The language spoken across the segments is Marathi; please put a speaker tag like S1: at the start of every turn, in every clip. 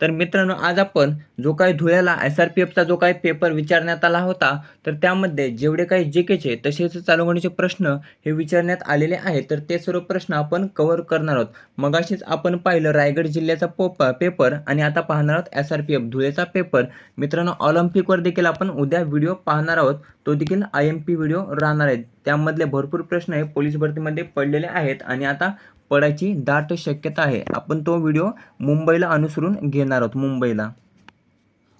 S1: तर मित्रांनो आज आपण जो काही धुळ्याला एस आर पी एफचा जो काही पेपर विचारण्यात आला होता तर त्यामध्ये जेवढे काही जे केचे तसेच चालवणीचे प्रश्न हे विचारण्यात आलेले आहेत तर ते सर्व प्रश्न आपण कव्हर करणार आहोत. मगाशीच आपण पाहिलं रायगड जिल्ह्याचा पोप पेपर आणि आता पाहणार आहोत एस आर पी एफ धुळेचा पेपर मित्रांनो ऑलिम्पिकवर देखील आपण उद्या व्हिडिओ पाहणार आहोत. तो देखील आय एम पी व्हिडिओ राहणार आहे. त्यामधले भरपूर प्रश्न हे पोलीस भरतीमध्ये पडलेले आहेत आणि आता पडायची दाट शक्यता आहे. आपण तो व्हिडिओ मुंबईला अनुसरून घेणार आहोत मुंबईला.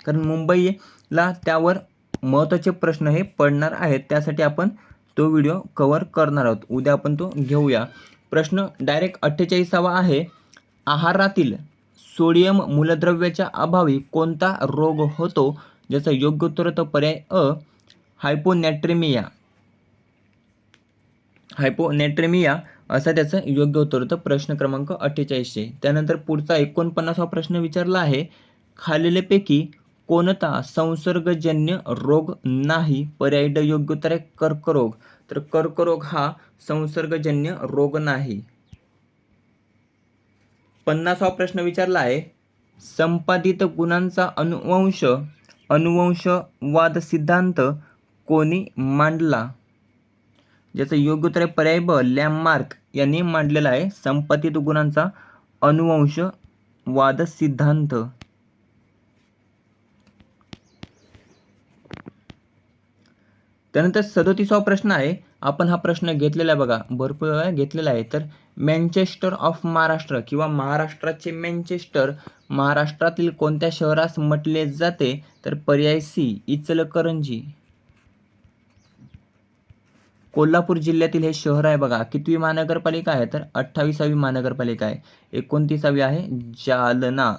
S1: कारण मुंबईला त्यावर महत्त्वाचे प्रश्न हे पडणार आहेत. त्यासाठी आपण तो व्हिडिओ कवर करणार आहोत. उद्या आपण तो घेऊया. प्रश्न डायरेक्ट अठ्ठेचाळीसावा आहे आहारातील सोडियम मूलद्रव्याच्या अभावी कोणता रोग होतो? ज्याचा योग्य उत्तर तो पर्याय अ हायपोनॅट्रेमिया हायपोनॅट्रेमिया असा त्याचं योग्य उत्तर होतं. प्रश्न क्रमांक अठ्ठेचाळीसशे. त्यानंतर पुढचा एकोणपन्नासवा प्रश्न विचारला आहे. खालीलपैकी कोणता संसर्गजन्य रोग नाही? पर्याय ड योग्य उत्तर आहे कर्करोग. तर कर्करोग हा संसर्गजन्य रोग नाही. पन्नासवा प्रश्न विचारला आहे. संपादित गुणांचा अनुवंश अनुवंशवाद सिद्धांत कोणी मांडला? ज्याचं योग्य उत्तर आहे पर्याय ब लॅममार्क यांनी मांडलेला आहे. संपत्तीत गुणांचा अनुवंशवाद सिद्धांत त्यानंतर सदोतीसावा प्रश्न आहे. आपण हा प्रश्न घेतलेला आहे बघा. भरपूर वेळा घेतलेला आहे. तर मँचेस्टर ऑफ महाराष्ट्र किंवा महाराष्ट्राचे मँचेस्टर महाराष्ट्रातील कोणत्या शहरास म्हटले जाते? तर पर्याय सी इचलकरंजी. कोल्हापूर जिल्ह्यातील हे शहर आहे बघा. कितवी महानगरपालिका आहे? तर अठ्ठावीसावी महानगरपालिका आहे. एकोणतीसावी आहे जालना.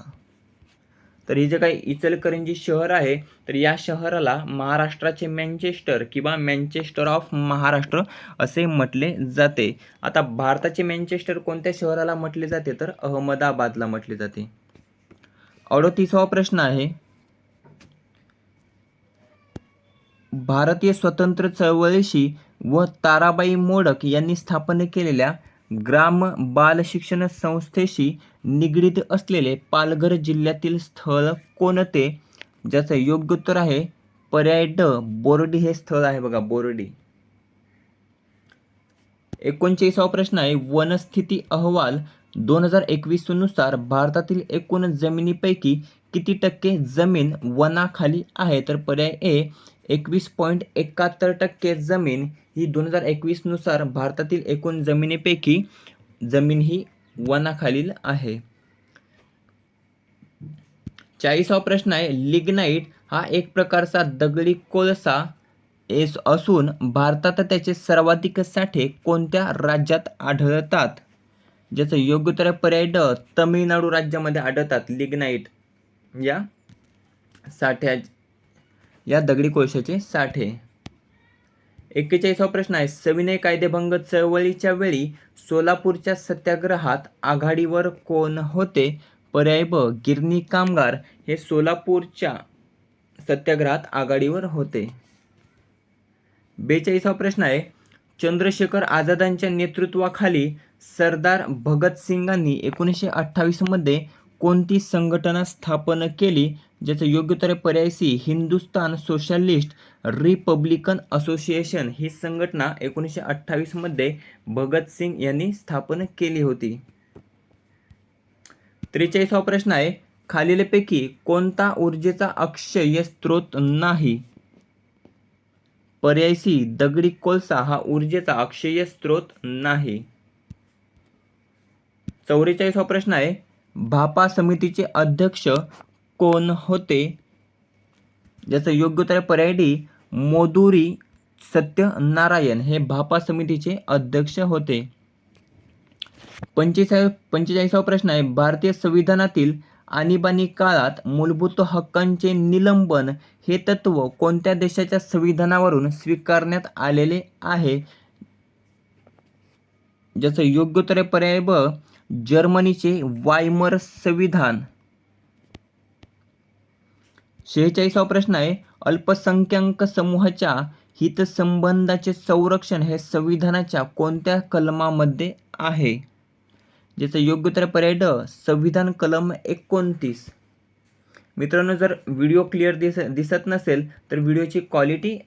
S1: तर हे जे काही इचलकरंजी शहर आहे तर या शहराला महाराष्ट्राचे मँचेस्टर किंवा मँचेस्टर ऑफ महाराष्ट्र असे म्हटले जाते. आता भारताचे मँचेस्टर कोणत्या शहराला म्हटले जाते? तर अहमदाबादला म्हटले जाते. अडोतीसावा प्रश्न आहे. भारतीय स्वतंत्र चळवळीशी व ताराबाई मोडक यांनी स्थापन केलेल्या ग्राम बाल शिक्षण संस्थेशी निगडीत असलेले पालघर जिल्ह्यातील स्थळ कोणते? ज्याचं योग्य उत्तर आहे पर्याय ड बोर्डी हे स्थळ आहे बघा बोर्डी. एकोणचाळीसावा प्रश्न आहे वनस्थिती अहवाल दोन हजार एकवीसनुसार भारतातील एकूण जमिनीपैकी किती टक्के जमीन वनाखाली आहे? तर पर्याय ए एकवीस पॉईंट एकाहत्तर टक्के जमीन ही दोन हजार एकवीसनुसार भारतातील एकूण जमिनीपैकी जमीन ही वनाखालील आहे. चाळीसावा प्रश्न आहे लिग्नाईट हा एक प्रकारचा दगडी कोळसा एस असून भारतात त्याचे सर्वाधिक साठे कोणत्या राज्यात आढळतात? ज्याचं योग्य पर्याय ड तमिळनाडू राज्यामध्ये आढळतात. लिग्नाईट या साठ्या या दगडी कोळशाचे साठे. एक्केचाळीसावा प्रश्न आहे. सविनय कायदेभंग चळवळीच्या वेळी सोलापूरच्या सत्याग्रहात आघाडीवर कोण होते? पर्याय ब गिरणी कामगार हे सोलापूरच्या सत्याग्रहात आघाडीवर होते. बेचाळीसावा प्रश्न आहे. चंद्रशेखर आझादांच्या नेतृत्वाखाली सरदार भगतसिंगांनी एकोणीसशे अठ्ठावीसमध्ये कोणती संघटना स्थापन केली? ज्याचं योग्य उत्तर हिंदुस्तान सोशलिस्ट रिपब्लिकन असोसिएशन ही संघटना एकोणीसशे अठ्ठावीसमध्ये भगतसिंग यांनी स्थापन केली होती. त्रेचाळीसावा प्रश्न आहे खालीलपैकी कोणता ऊर्जेचा अक्षय स्रोत नाही? पर्यायसी दगडी कोळसा हा ऊर्जेचा अक्षय स्रोत नाही. चौवेचाळीसावा प्रश्न आहे भापा समितीचे अध्यक्ष कोण होते? ज्याचं योग्य पर्याय डी मोदुरी सत्यनारायण. हे भापा समितीचे अध्यक्ष होते. पंचेचाळीस पंचेचाळीसावा प्रश्न आहे. भारतीय संविधानातील आणीबाणी काळात मूलभूत हक्कांचे निलंबन हे तत्व कोणत्या देशाच्या संविधानावरून स्वीकारण्यात आलेले आहे? ज्याचं योग्य पर्याय ब जर्मनीचे वायमर संविधान. शेहेचाळीसावा प्रश्न आहे अल्पसंख्याक समूहाच्या हितसंबंधाचे संरक्षण हे संविधानाच्या कोणत्या कलमामध्ये आहे? ज्याचं योग्य उत्तर पर्याय ड संविधान कलम एकोणतीस. मित्रांनो जर व्हिडिओ क्लिअर दिस दिसत नसेल तर व्हिडिओची क्वालिटी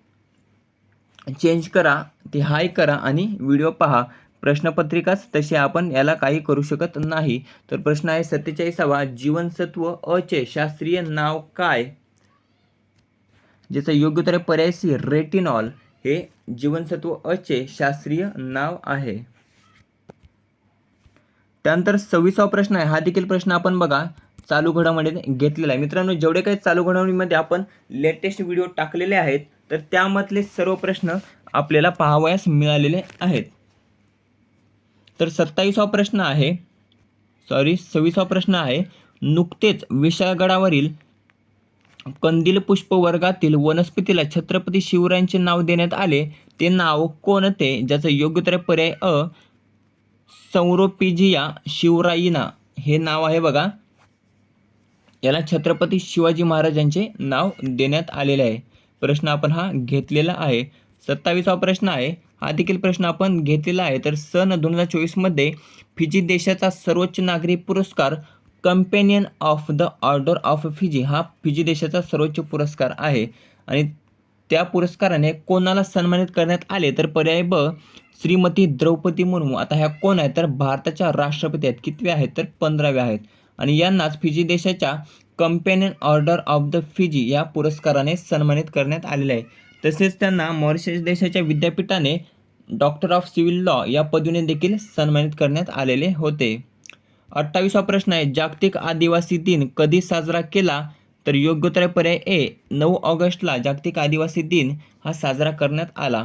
S1: चेंज करा ती हाय करा आणि व्हिडिओ पहा. प्रश्नपत्रिकाच तसे आपण याला काही करू शकत नाही. तर प्रश्न आहे सत्तेचाळीसावा जीवनसत्व अचे शास्त्रीय नाव काय? ज्याचं योग्य उत्तर आहे पर्याय सी रेटिनॉल. हे जीवनसत्व अचे शास्त्रीय नाव आहे. त्यानंतर सव्वीसावा प्रश्न आहे. हा देखील प्रश्न आपण बघा चालू घडामोडीने घेतलेला आहे. मित्रांनो जेवढे काही चालू घडामोडीमध्ये आपण लेटेस्ट व्हिडिओ टाकलेले आहेत तर त्यामधले सर्व प्रश्न आपल्याला पाहावयास मिळालेले आहेत. तर सत्तावीसावा प्रश्न आहे सॉरी सव्वीसावा प्रश्न आहे नुकतेच विशाळगडावरील कंदील पुष्प वर्गातील वनस्पतीला छत्रपती शिवरायांचे नाव देण्यात आले. ते नाव कोणते ज्याचं योग्य पर्याय अ संरोपिजिया शिवराईना. हे नाव आहे बघा. याला छत्रपती शिवाजी महाराजांचे नाव देण्यात आलेले आहे. प्रश्न आपण हा घेतलेला आहे. सत्तावीसावा प्रश्न आहे हा देखील प्रश्न आपण घेतलेला आहे. तर सन दोन हजार चोवीसमध्ये फिजी देशाचा सर्वोच्च नागरी पुरस्कार companion of the order of Fiji हा फिजी देशाचा सर्वोच्च पुरस्कार आहे. आणि त्या पुरस्काराने कोणाला सन्मानित करण्यात आले? तर पर्याय ब श्रीमती द्रौपदी मुर्मू. आता ह्या कोण आहेत? तर भारताच्या राष्ट्रपती आहेत. कितवे आहेत? तर पंधराव्या आहेत. आणि यांनाच फिजी देशाच्या companion order of the Fiji या पुरस्काराने सन्मानित करण्यात आलेले आहे. तसेच त्यांना मॉरिशस देशाच्या विद्यापीठाने डॉक्टर ऑफ सिव्हिल लॉ या पदवीने देखील सन्मानित करण्यात आलेले होते. अठ्ठावीसवा प्रश्न आहे जागतिक आदिवासी दिन कधी साजरा केला? तर योग्य पर्याय ए नऊ ऑगस्टला जागतिक आदिवासी दिन हा साजरा करण्यात आला.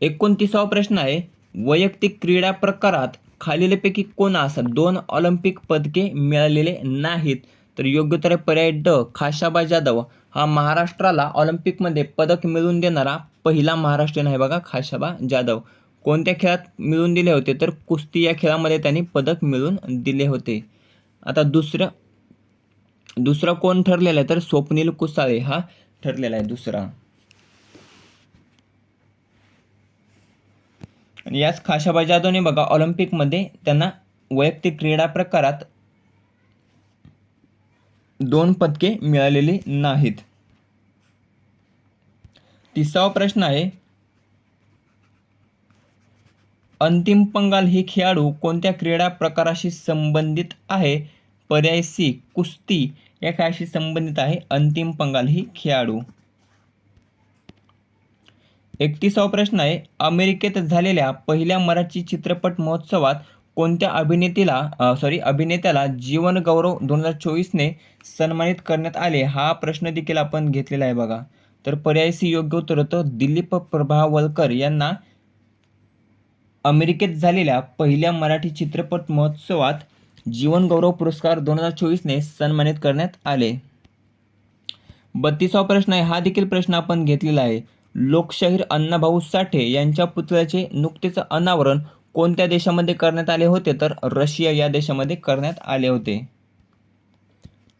S1: एकोणतीसावा प्रश्न आहे वैयक्तिक क्रीडा प्रकारात खालीलपैकी कोणास दोन ऑलिम्पिक पदके मिळालेले नाहीत? तर योग्य पर्याय ड खाशाबा जाधव. हा महाराष्ट्राला ऑलिम्पिकमध्ये पदक मिळवून देणारा पहिला महाराष्ट्रीयन आहे बघा खाशाबा जाधव. कोणत्या खेळात मिळून दिले होते? तर कुस्ती या खेळामध्ये त्यांनी पदक मिळून दिले होते. आता दुसरं दुसरा कोण ठरलेला आहे? तर स्वप्नील कुसाळे हा ठरलेला आहे दुसरा. आणि याच खाशाबा जाधवने बघा ऑलिम्पिकमध्ये त्यांना वैयक्तिक क्रीडा प्रकारात दोन पदके मिळालेली नाहीत. तिसरा प्रश्न आहे अंतिम पंगाल ही खेळाडू कोणत्या क्रीडा प्रकाराशी संबंधित आहे? पर्याय सी कुस्ती. या खेळाशी संबंधित आहे अंतिम पंगाल ही खेळाडू. एकतीसावा प्रश्न आहे अमेरिकेत झालेल्या पहिल्या मराठी चित्रपट महोत्सवात कोणत्या अभिनेतीला सॉरी अभिनेत्याला जीवन गौरव दोन हजार चोवीसने सन्मानित करण्यात आले? हा प्रश्न देखील आपण घेतलेला आहे बघा. तर पर्याय सी योग्य उत्तर होतं. दिलीप प्रभावलकर यांना अमेरिकेत झालेल्या पहिल्या मराठी चित्रपट महोत्सवात जीवनगौरव पुरस्कार दोन हजार चोवीसने सन्मानित करण्यात आले. बत्तीसावा प्रश्न आहे. हा देखील प्रश्न आपण घेतलेला आहे. लोकशाहीर अण्णाभाऊ साठे यांच्या पुतळ्याचे नुकतेच अनावरण कोणत्या देशामध्ये करण्यात आले होते? तर रशिया या देशामध्ये करण्यात आले होते.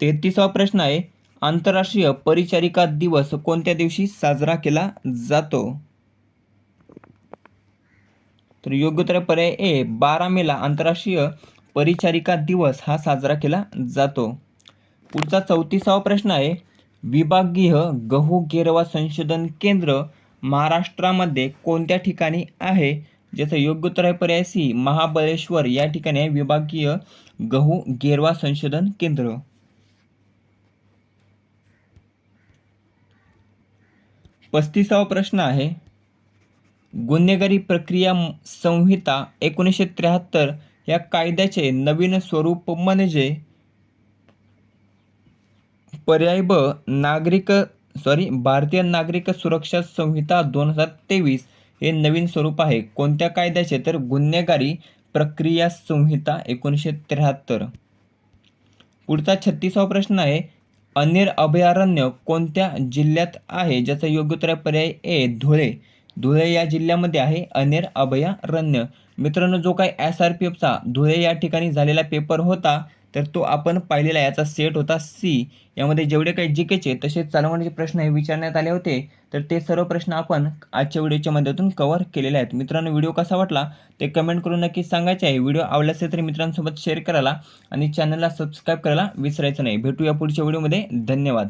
S1: तेहतीसावा प्रश्न आहे. आंतरराष्ट्रीय परिचारिका दिवस कोणत्या दिवशी साजरा केला जातो? तर योग्य पर्याय ए बारा मेला आंतरराष्ट्रीय परिचारिका दिवस हा साजरा केला जातो. पुढचा चौतीसावा प्रश्न आहे विभागीय गहू गेरवा संशोधन केंद्र महाराष्ट्रामध्ये कोणत्या ठिकाणी आहे? ज्याचं योग्य उत्तर आहे पर्याय सी महाबळेश्वर. या ठिकाणी आहे विभागीय गहू गेरवा संशोधन केंद्र. पस्तीसावा प्रश्न आहे. गुन्हेगारी प्रक्रिया संहिता एकोणीसशे त्र्याहत्तर या कायद्याचे नवीन स्वरूप म्हणजे पर्याय ब नागरिक सॉरी भारतीय नागरिक सुरक्षा संहिता दोन हजार तेवीस हे नवीन स्वरूप आहे. कोणत्या कायद्याचे? तर गुन्हेगारी प्रक्रिया संहिता एकोणीसशे त्र्याहत्तर. पुढचा छत्तीसावा प्रश्न आहे. अनेर अभयारण्य कोणत्या जिल्ह्यात आहे? ज्याचा योग्य उत्तर आहे पर्याय ए धुळे. धुळे या जिल्ह्यामध्ये आहे अनेर अभयारण्य. मित्रांनो जो काही एस आर पी एफचा धुळे या ठिकाणी झालेला पेपर होता तर तो आपण पाहिलेला याचा सेट होता सी यामध्ये जेवढे काही जी केचे तसेच चालवण्याचे प्रश्न हे विचारण्यात आले होते. तर ते सर्व प्रश्न आपण आजच्या व्हिडिओच्या माध्यमातून कव्हर केलेले आहेत. मित्रांनो व्हिडिओ कसा वाटला ते कमेंट करून नक्की सांगायचे आहे. व्हिडिओ आवडला असेल तर मित्रांसोबत शेअर करायला आणि चॅनलला सबस्क्राईब करायला विसरायचं नाही. भेटूया पुढच्या व्हिडिओमध्ये. धन्यवाद.